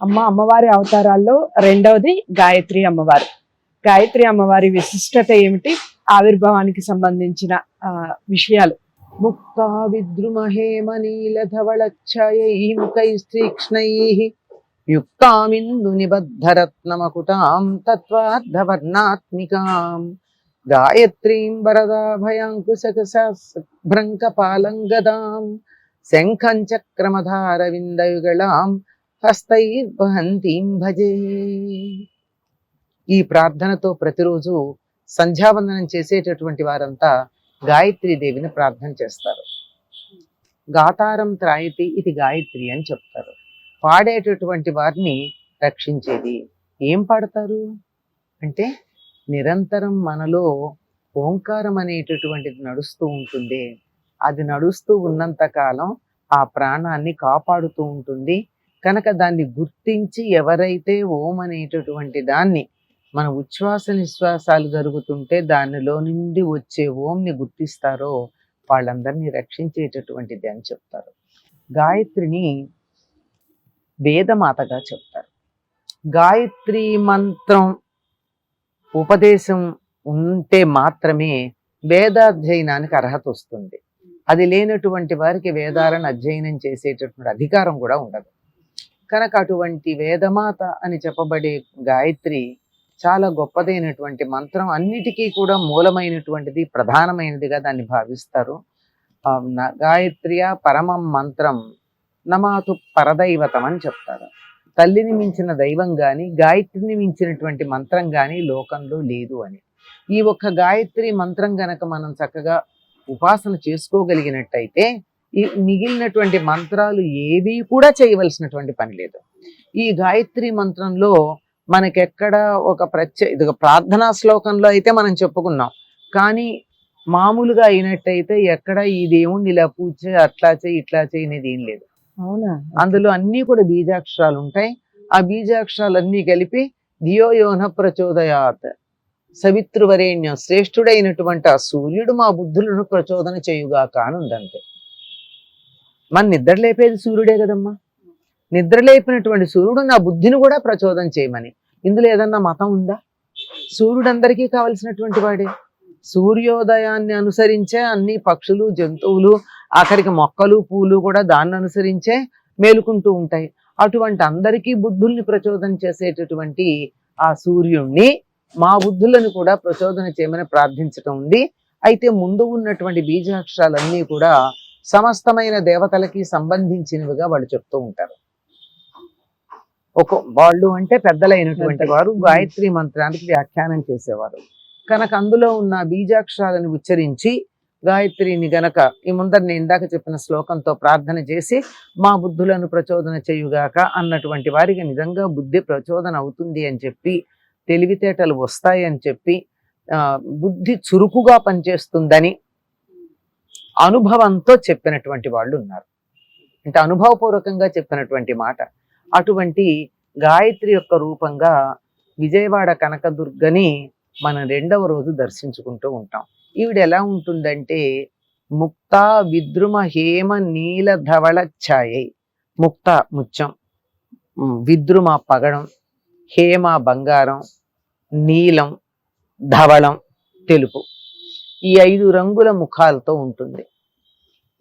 అమ్మ అమ్మవారి అవతారాల్లో రెండవది గాయత్రి అమ్మవారు. గాయత్రి అమ్మవారి విశిష్టత ఏమిటి? ఆవిర్భావానికి సంబంధించిన ఆ, విషయాలు. ముక్తా విద్రుమహేమనీలధవళఛాయైముఖైస్త్రీక్ష్ణైః యుక్తామిందు నిబద్ధరత్నమకుటాం తత్వార్ధవర్ణాత్మికాం గాయత్రీం వరదాభయాంకుశకసాభ్రంకపాలం గదాం శంఖం చక్రమధారవిందయుగళాం హస్తైర్వహంతీం భజే. ఈ ప్రార్థనతో ప్రతిరోజు సంధ్యావందనం చేసేటటువంటి వారంతా గాయత్రి దేవిని ప్రార్థన చేస్తారు. గాతారం త్రాయతి ఇది గాయత్రి అని చెప్తారు. పాడేటటువంటి వారిని రక్షించేది ఏం పాడతారు? అంటే నిరంతరం మనలో ఓంకారం అనేటటువంటిది నడుస్తూ ఉంటుంది. అది నడుస్తూ ఉన్నంత కాలం ఆ ప్రాణాన్ని కాపాడుతూ ఉంటుంది. కనుక దాన్ని గుర్తించి ఎవరైతే ఓం అనేటటువంటి దాన్ని మన ఉచ్ఛ్వాస నిశ్వాసాలు జరుగుతుంటే దానిలో నుండి వచ్చే ఓంని గుర్తిస్తారో వాళ్ళందరినీ రక్షించేటటువంటిది అని చెప్తారు. గాయత్రిని వేదమాతగా చెప్తారు. గాయత్రి మంత్రం ఉపదేశం ఉంటే మాత్రమే వేదాధ్యయనానికి అర్హత వస్తుంది. అది లేనటువంటి వారికి వేదాలను అధ్యయనం చేసేటటువంటి అధికారం కూడా ఉండదు. కనుక అటువంటి వేదమాత అని చెప్పబడే గాయత్రి చాలా గొప్పదైనటువంటి మంత్రం అన్నిటికీ కూడా మూలమైనటువంటిది ప్రధానమైనదిగా దాన్ని భావిస్తారు. గాయత్రియ పరమం మంత్రం నమాతు పరదైవతం అని చెప్తారు. తల్లిని మించిన దైవం గాని గాయత్రిని మించినటువంటి మంత్రం కానీ లోకంలో లేదు అని. ఈ ఒక్క గాయత్రి మంత్రం గనక మనం చక్కగా ఉపాసన చేసుకోగలిగినట్టయితే ఈ మిగిలినటువంటి మంత్రాలు ఏవి కూడా చేయవలసినటువంటి పని లేదు. ఈ గాయత్రి మంత్రంలో మనకెక్కడ ఒక ప్రత్యేక ఇది ప్రార్థనా శ్లోకంలో అయితే మనం చెప్పుకున్నాం. కానీ మామూలుగా అయినట్టయితే ఎక్కడ ఈ దేవుణ్ణి ఇలా పూజ చేయి, అట్లా చేయి ఇట్లా చేయి అనేది ఏం లేదు. అవునా? అందులో అన్ని కూడా బీజాక్షరాలు ఉంటాయి. ఆ బీజాక్షరాలు అన్ని కలిపి ధియో యోన ప్రచోదయాత్. సవితృవరేణ్యం శ్రేష్ఠుడైనటువంటి ఆ సూర్యుడు మా బుద్ధులను ప్రచోదన చేయుగాక అని ఉందంతే. మన నిద్ర లేపేది సూర్యుడే కదమ్మా. నిద్ర లేపినటువంటి సూర్యుడు నా బుద్ధిని కూడా ప్రచోదన చేయమని. ఇందులో ఏదన్నా మతం ఉందా? సూర్యుడు అందరికీ కావలసినటువంటి వాడే. సూర్యోదయాన్ని అనుసరించే అన్ని పక్షులు జంతువులు ఆఖరికి మొక్కలు పూలు కూడా దాన్ని అనుసరించే మేలుకుంటూ ఉంటాయి. అటువంటి అందరికీ బుద్ధుల్ని ప్రచోదన చేసేటటువంటి ఆ సూర్యుణ్ణి మా బుద్ధులను కూడా ప్రచోదన చేయమని ప్రార్థించటం ఉంది. అయితే ముందు ఉన్నటువంటి బీజాక్షరాలన్నీ కూడా సమస్తమైన దేవతలకి సంబంధించినవిగా వాళ్ళు చెప్తూ ఉంటారు. ఒక వాళ్ళు అంటే పెద్దలైనటువంటి పెద్దలు. వారు గాయత్రి మంత్రానికి వ్యాఖ్యానం చేసేవారు. కనుక అందులో ఉన్న బీజాక్షరాలను ఉచ్చరించి గాయత్రిని గనక ఈ ముందర నేను ఇందాక చెప్పిన శ్లోకంతో ప్రార్థన చేసి మా బుద్ధులను ప్రచోదన చేయుగాక అన్నటువంటి వారికి నిజంగా బుద్ధి ప్రచోదన అవుతుంది అని చెప్పి తెలివితేటలు వస్తాయి అని చెప్పి బుద్ధి చురుకుగా పనిచేస్తుందని అనుభవంతో చెప్పినటువంటి వాళ్ళు ఉన్నారు. అంటే అనుభవపూర్వకంగా చెప్పినటువంటి మాట. అటువంటి గాయత్రి యొక్క రూపంగా విజయవాడ కనకదుర్గని మనం రెండవ రోజు దర్శించుకుంటూ ఉంటాం. ఈవిడ ఎలా ఉంటుందంటే ముక్త విద్రుమ హేమ నీల ధవళ ఛాయై. ముక్త ముత్యం విద్రుమ పగడం హేమ బంగారం నీలం ధవళం తెలుపు. ఈ ఐదు రంగుల ముఖాలతో ఉంటుంది.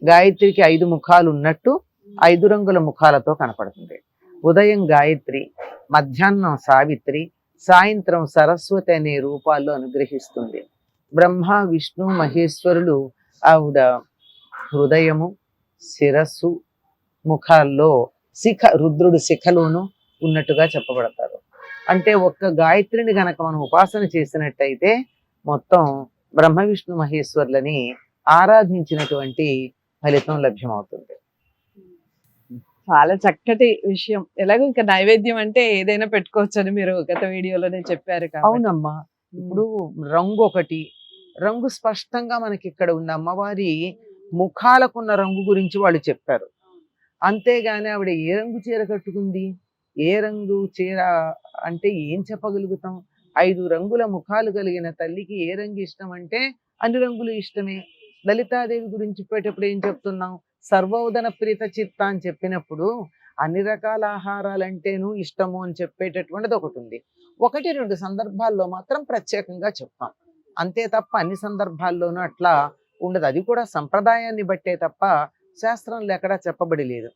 గాయత్రికి ఐదు ముఖాలు ఉన్నట్టు ఐదు రంగుల ముఖాలతో కనపడుతుంది. ఉదయం గాయత్రి మధ్యాహ్నం సావిత్రి సాయంత్రం సరస్వతి అనే రూపాల్లో అనుగ్రహిస్తుంది. బ్రహ్మ విష్ణు మహేశ్వరులు ఆవిడ హృదయము శిరస్సు ముఖాల్లో శిఖ రుద్రుడు శిఖలోను ఉన్నట్టుగా చెప్పబడతారు. అంటే ఒక్క గాయత్రిని గనక మనం ఉపాసన చేసినట్టయితే మొత్తం బ్రహ్మ విష్ణు మహేశ్వర్లని ఆరాధించినటువంటి ఫలితం లభ్యమవుతుంది. చాలా చక్కటి విషయం. ఎలాగో ఇంకా నైవేద్యం అంటే ఏదైనా పెట్టుకోవచ్చు అని మీరు గత వీడియోలోనే చెప్పారు అవునమ్మా. ఇప్పుడు రంగు ఒకటి. రంగు స్పష్టంగా మనకి ఇక్కడ ఉంది. అమ్మవారి ముఖాలకున్న రంగు గురించి వాళ్ళు చెప్పారు. అంతేగాని ఆవిడ ఏ రంగు చీర కట్టుకుంది? ఏ రంగు చీర అంటే ఏం చెప్పగలుగుతాం? ఐదు రంగుల ముఖాలు కలిగిన తల్లికి ఏ రంగు ఇష్టం అంటే అన్ని రంగులు ఇష్టమే. లలితాదేవి గురించి చెప్పేటప్పుడు ఏం చెప్తున్నాం? సర్వోదన ప్రీత చిత్త అని చెప్పినప్పుడు అన్ని రకాల ఆహారాలంటేనూ ఇష్టము అని చెప్పేటటువంటిది ఒకటి ఉంది. ఒకటి రెండు సందర్భాల్లో మాత్రం ప్రత్యేకంగా చెప్తాం. అంతే తప్ప అన్ని సందర్భాల్లోనూ అట్లా ఉండదు. అది కూడా సంప్రదాయాన్ని బట్టే తప్ప శాస్త్రంలో ఎక్కడా చెప్పబడి లేదు.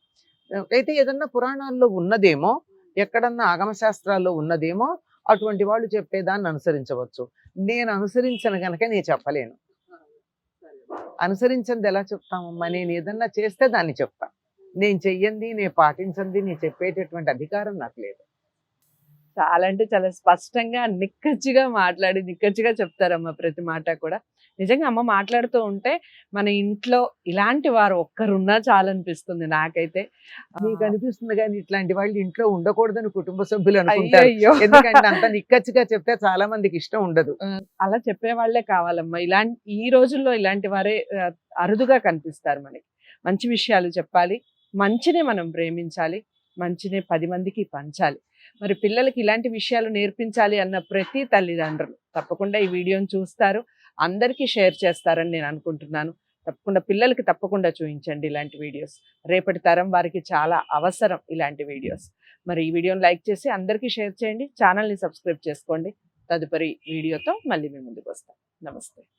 అయితే ఏదన్నా పురాణాల్లో ఉన్నదేమో ఎక్కడన్నా ఆగమ శాస్త్రాల్లో ఉన్నదేమో అటువంటి వాళ్ళు చెప్పేదాన్ని అనుసరించవచ్చు. నేను అనుసరించను గనక నేను చెప్పలేను. అనుసరించింది ఎలా చెప్తామమ్మా నేను ఏదన్నా చేస్తే దాన్ని చెప్తాను నేను చెయ్యంది నేను పాటించండి నేను చెప్పేటటువంటి అధికారం నాకు లేదు. చాలా అంటే చాలా స్పష్టంగా నిక్కచ్చిగా మాట్లాడి నిక్కచ్చిగా చెప్తారమ్మ ప్రతి మాట కూడా. నిజంగా అమ్మ మాట్లాడుతూ ఉంటే మన ఇంట్లో ఇలాంటి వారు ఒక్కరున్నా చాలనిపిస్తుంది నాకైతే. నీకు అనిపిస్తుంది కానీ ఇట్లాంటి వాళ్ళు ఇంట్లో ఉండకూడదని కుటుంబ సభ్యులు అనుకుంటారు. ఎందుకంటే అంత నిక్కచ్చిగా చెప్తే చాలా మందికి ఇష్టం ఉండదు. అలా చెప్పే వాళ్ళే కావాలమ్మా. ఇలాంటి ఈ రోజుల్లో ఇలాంటి వారే అరుదుగా కనిపిస్తారు మనకి. మంచి విషయాలు చెప్పాలి. మంచినే మనం ప్రేమించాలి. మంచినే పది మందికి పంచాలి. మరి పిల్లలకి ఇలాంటి విషయాలు నేర్పించాలి అన్న ప్రతి తల్లిదండ్రులు తప్పకుండా ఈ వీడియోని చూస్తారు. అందరికీ షేర్ చేస్తారని నేను అనుకుంటున్నాను. తప్పకుండా పిల్లలకి తప్పకుండా చూపించండి ఇలాంటి వీడియోస్. రేపటి తరం వారికి చాలా అవసరం ఇలాంటి వీడియోస్. మరి ఈ వీడియోని లైక్ చేసి అందరికీ షేర్ చేయండి. ఛానల్ని సబ్స్క్రైబ్ చేసుకోండి. తదుపరి వీడియోతో మళ్ళీ మేము ముందుకు వస్తాం. నమస్తే.